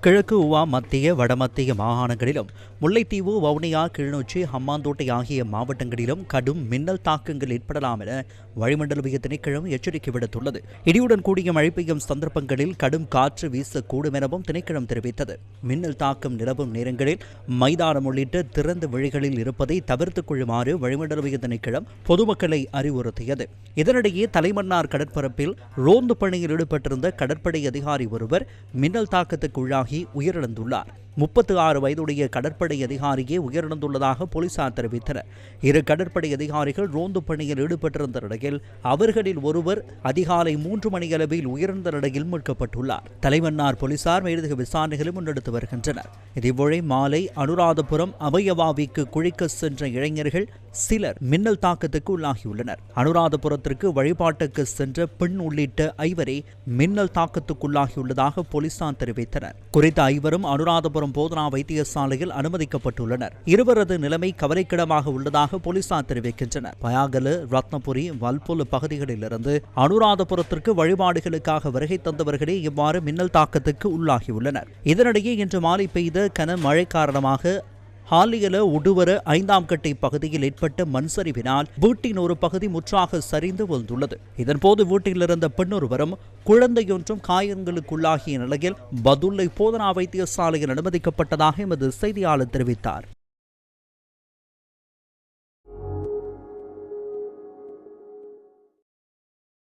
கிழக்கு உவா மத்திய வடமத்திய மாகாணங்களிலும் முல்லைத்தீவு வவுனியா கிளிநொச்சி ஹம்மாந்தோட்டை ஆகிய மாவட்டங்களிலும் கடும் மின்னல் தாக்கங்கள் ஏற்படலாம் என வளிமண்டலவிய திணைக்களம் எச்சரிக்கை விடுத்துள்ளது. இடியுடன் கூடிய மழை பெய்யும் சந்தர்ப்பங்களில் கடும் காற்று வீசக்கூடும் எனவும் திணைக்களம் தெரிவித்தது. மின்னல் தாக்கம் நிலவும் நேரங்களில் மைதானம் உள்ளிட்ட திறந்த வழிகளில் இருப்பதை தவிர்த்துக் கொள்ளுமாறு வளிமண்டலவிய திணைக்களம் பொதுமக்களை அறிவுறுத்தியது. இதனிடையே தலைமன்னார் கடற்பரப்பில் ரோந்து பணியில் ஈடுபட்டிருந்த கடற்படை அதிகாரி ஒருவர் மின்னல் தாக்கத்துக்கு உள்ளாகி உயிரிழந்துள்ளார். முப்பத்து ஆறு வயதுடைய கடற்படை அதிகாரியே உயிரிழந்துள்ளதாக போலீசார் தெரிவித்தனர். இரு கடற்படை அதிகாரிகள் ரோந்து பணியில் ஈடுபட்டிருந்த நிலையில் அவர்களில் ஒருவர் அதிகாலை மூன்று மணியளவில் உயிரிழந்த நிலையில் மீட்கப்பட்டுள்ளார். தலைமன்னார் போலீசார் மேலதிக விசாரணைகளை முன்னெடுத்து வருகின்றனர். இதேவேளை மாலை அனுராதபுரம் அபயவாவிக்கு குழிக்க சென்ற இளைஞர்கள் சிலர் மின்னல் தாக்கத்துக்கு உள்ளாகியுள்ளனர். அனுராதபுரத்திற்கு வழிபாட்டுக்கு சென்ற பெண் உள்ளிட்ட ஐவரே மின்னல் தாக்கத்துக்குள்ளாகியுள்ளதாக போலீசார் தெரிவித்தனர். குறித்த ஐவரும் அனுராதபுரம் போதனா வைத்தியசாலையில் அனுமதிக்கப்பட்டுள்ளனர். இருவரது நிலைமை கவலைக்கிடமாக உள்ளதாக போலீசார் தெரிவிக்கின்றனர். பயாகலு ரத்னபுரி வல்புல் பகுதிகளிலிருந்து அனுராதபுரத்திற்கு வழிபாடுகளுக்காக வருகை தந்தவர்களே இவ்வாறு மின்னல் தாக்கத்துக்கு உள்ளாகியுள்ளனர். இதனிடையே இன்று மாலை பெய்த கன மழை காரணமாக ஹாலியல உடுவர ஐந்தாம் கட்டை பகுதியில் ஏற்பட்ட மண் சரிவினால் வீட்டின் ஒரு பகுதி முற்றாக சரிந்து விழுந்துள்ளது. இதன்போது வீட்டில் இருந்த பெண்ணொருவரும் குழந்தையொன்றும் காயங்களுக்குள்ளாகிய நிலையில் பதுல்லை போதனா வைத்தியசாலையில் அனுமதிக்கப்பட்டதாக எமது செய்தியாளர் தெரிவித்தார்.